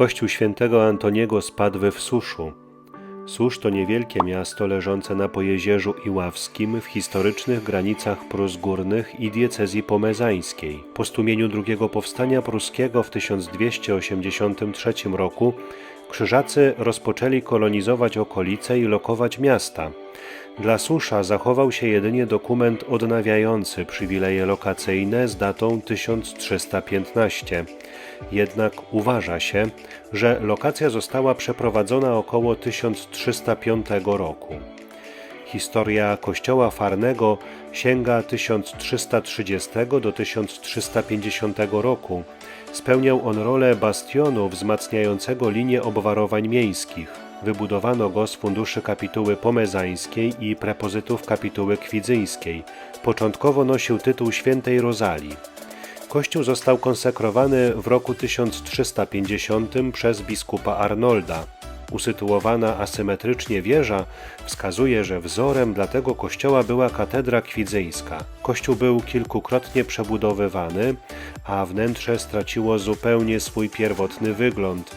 Kościół świętego Antoniego z Padwy w Suszu. Susz to niewielkie miasto leżące na Pojezierzu Iławskim w historycznych granicach Prus Górnych i diecezji pomezańskiej. Po stłumieniu drugiego powstania pruskiego w 1283 roku krzyżacy rozpoczęli kolonizować okolice i lokować miasta. Dla Susza zachował się jedynie dokument odnawiający przywileje lokacyjne z datą 1315. Jednak uważa się, że lokacja została przeprowadzona około 1305 roku. Historia kościoła farnego sięga 1330 do 1350 roku. Spełniał on rolę bastionu wzmacniającego linię obwarowań miejskich. Wybudowano go z funduszy kapituły pomezańskiej i prepozytów kapituły kwidzyńskiej. Początkowo nosił tytuł świętej Rozalii. Kościół został konsekrowany w roku 1350 przez biskupa Arnolda. Usytuowana asymetrycznie wieża wskazuje, że wzorem dla tego kościoła była katedra kwidzyńska. Kościół był kilkukrotnie przebudowywany, a wnętrze straciło zupełnie swój pierwotny wygląd.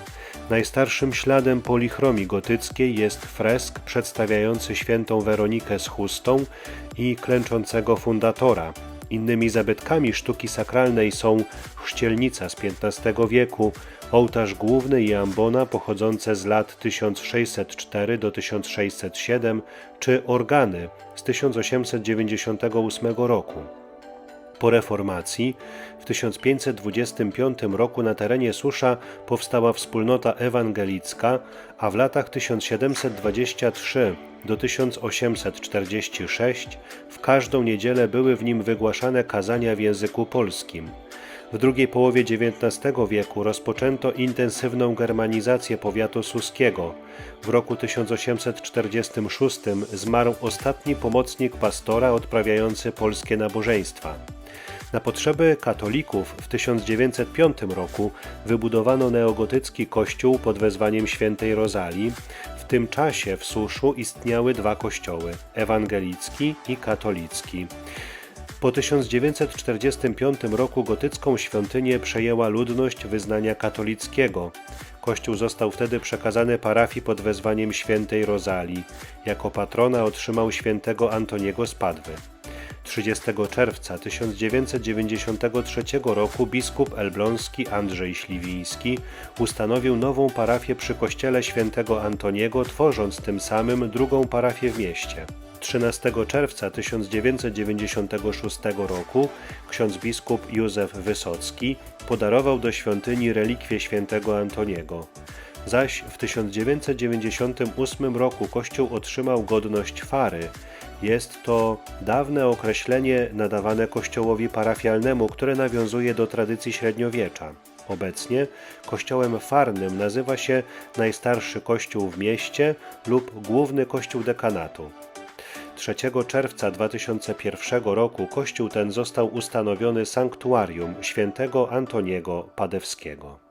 Najstarszym śladem polichromii gotyckiej jest fresk przedstawiający świętą Weronikę z chustą i klęczącego fundatora. Innymi zabytkami sztuki sakralnej są chrzcielnica z XV wieku, ołtarz główny i ambona pochodzące z lat 1604 do 1607 czy organy z 1898 roku. Po reformacji w 1525 roku na terenie Susza powstała wspólnota ewangelicka, a w latach 1723 do 1846 w każdą niedzielę były w nim wygłaszane kazania w języku polskim. W drugiej połowie XIX wieku rozpoczęto intensywną germanizację powiatu suskiego. W roku 1846 zmarł ostatni pomocnik pastora odprawiający polskie nabożeństwa. Na potrzeby katolików w 1905 roku wybudowano neogotycki kościół pod wezwaniem świętej Rozalii. W tym czasie w Suszu istniały dwa kościoły: ewangelicki i katolicki. Po 1945 roku gotycką świątynię przejęła ludność wyznania katolickiego. Kościół został wtedy przekazany parafii pod wezwaniem świętej Rozalii. Jako patrona otrzymał świętego Antoniego z Padwy. 30 czerwca 1993 roku biskup elbląski Andrzej Śliwiński ustanowił nową parafię przy kościele świętego Antoniego, tworząc tym samym drugą parafię w mieście. 13 czerwca 1996 roku ksiądz biskup Józef Wysocki podarował do świątyni relikwie świętego Antoniego. Zaś w 1998 roku Kościół otrzymał godność fary. Jest to dawne określenie nadawane kościołowi parafialnemu, które nawiązuje do tradycji średniowiecza. Obecnie kościołem farnym nazywa się najstarszy kościół w mieście lub główny kościół dekanatu. 3 czerwca 2001 roku kościół ten został ustanowiony sanktuarium świętego Antoniego Padewskiego.